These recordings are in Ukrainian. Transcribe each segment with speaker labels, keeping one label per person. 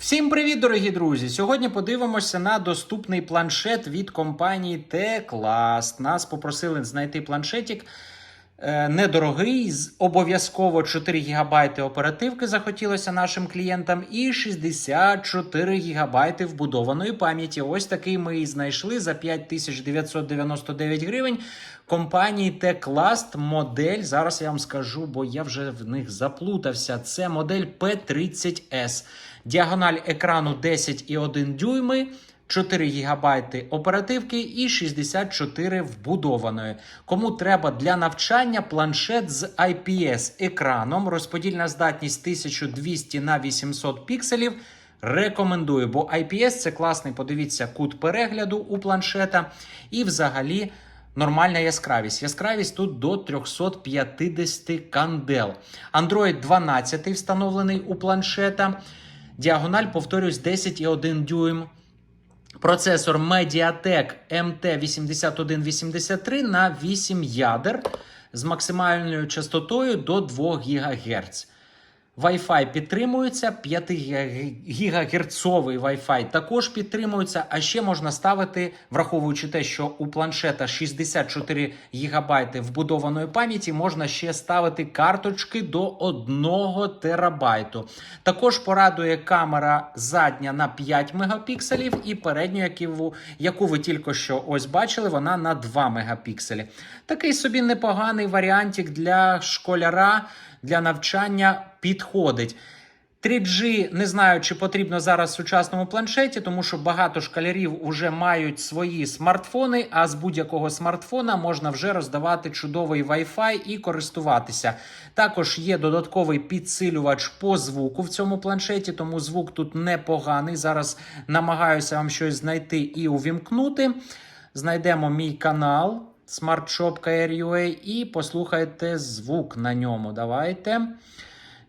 Speaker 1: Всім привіт, дорогі друзі! Сьогодні подивимося на доступний планшет від компанії T-Class. Нас попросили знайти планшетик недорогий, з обов'язково 4 ГБ оперативки захотілося нашим клієнтам, і 64 ГБ вбудованої пам'яті. Ось такий ми і знайшли за 5999 гривень. Компанії T-Class модель. Зараз я вам скажу, бо я вже в них заплутався. Це модель P30S. Діагональ екрану 10,1 дюйми. 4 ГБ оперативки і 64 вбудованої. Кому треба для навчання планшет з IPS екраном, розподільна здатність 1200 на 800 пікселів. Рекомендую, бо IPS це класний, подивіться, кут перегляду у планшета. І взагалі нормальна яскравість. Яскравість тут до 350 кандел. Android 12 встановлений у планшета. Діагональ, повторюсь, 10,1 дюйм. Процесор Mediatek MT8183 на 8 ядер з максимальною частотою до 2 ГГц. Wi-Fi підтримується, 5 гігагерцовий Wi-Fi також підтримується. А ще можна ставити, враховуючи те, що у планшета 64 ГБ вбудованої пам'яті, можна ще ставити карточки до 1 терабайту. Також порадує камера задня на 5 мегапікселів і передню, яку, яку ви тільки що ось бачили, вона на 2 мегапікселі. Такий собі непоганий варіантик для школяра для навчання підходить. 3G не знаю, чи потрібно зараз в сучасному планшеті, тому що багато школярів вже мають свої смартфони, а з будь-якого смартфона можна вже роздавати чудовий Wi-Fi і користуватися. Також є додатковий підсилювач по звуку в цьому планшеті, тому звук тут непоганий. Зараз намагаюся вам щось знайти і увімкнути. Знайдемо мій канал. SmartShop.ua і послухайте звук на ньому. Давайте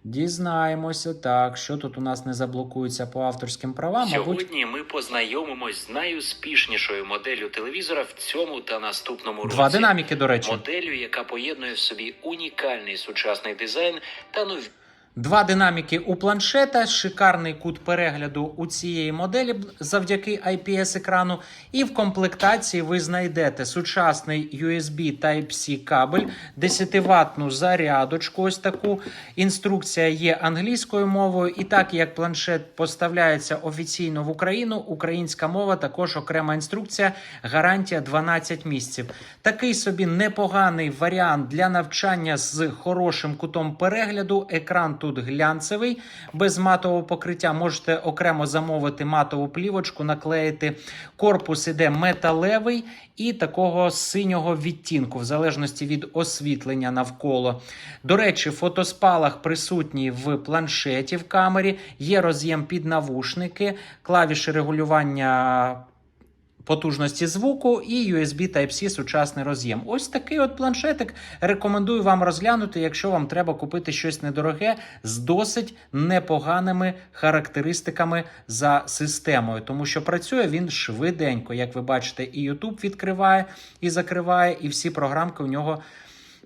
Speaker 1: дізнаємося. Так, що тут у нас не заблокується по авторським правам.
Speaker 2: Сьогодні ми познайомимось з найуспішнішою моделлю телевізора в цьому та наступному році.
Speaker 1: два динаміки, до речі.
Speaker 2: Моделлю, яка поєднує в собі унікальний сучасний дизайн та нові
Speaker 1: Два динаміки у планшета, шикарний кут перегляду у цієї моделі завдяки IPS екрану. І в комплектації ви знайдете сучасний USB Type-C кабель, 10-ваттну зарядочку. Ось таку. Інструкція є англійською мовою. І так як планшет поставляється офіційно в Україну, українська мова також окрема інструкція, гарантія 12 місяців. Такий собі непоганий варіант для навчання з хорошим кутом перегляду. Екран тут глянцевий, без матового покриття. Можете окремо замовити матову плівочку, наклеїти. Корпус іде металевий і такого синього відтінку, в залежності від освітлення навколо. До речі, фотоспалах присутній в планшеті в камері. Є роз'єм під навушники, клавіші регулювання. Потужності звуку і USB Type-C сучасний роз'єм. Ось такий от планшетик. Рекомендую вам розглянути, якщо вам треба купити щось недороге з досить непоганими характеристиками за системою, тому що працює він швиденько. Як ви бачите, і YouTube відкриває і закриває, і всі програмки у нього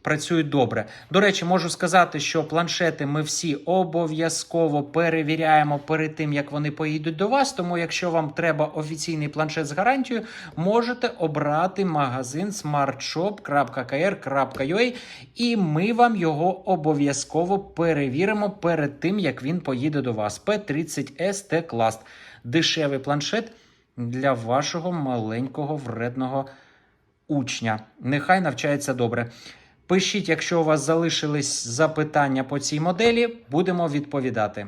Speaker 1: працюють добре. До речі, можу сказати, що планшети ми всі обов'язково перевіряємо перед тим, як вони поїдуть до вас. Тому, якщо вам треба офіційний планшет з гарантією, можете обрати магазин smartshop.kr.ua і ми вам його обов'язково перевіримо перед тим, як він поїде до вас. P30S T-Class. Дешевий планшет для вашого маленького вредного учня. Нехай навчається добре. Пишіть, якщо у вас залишились запитання по цій моделі, будемо відповідати.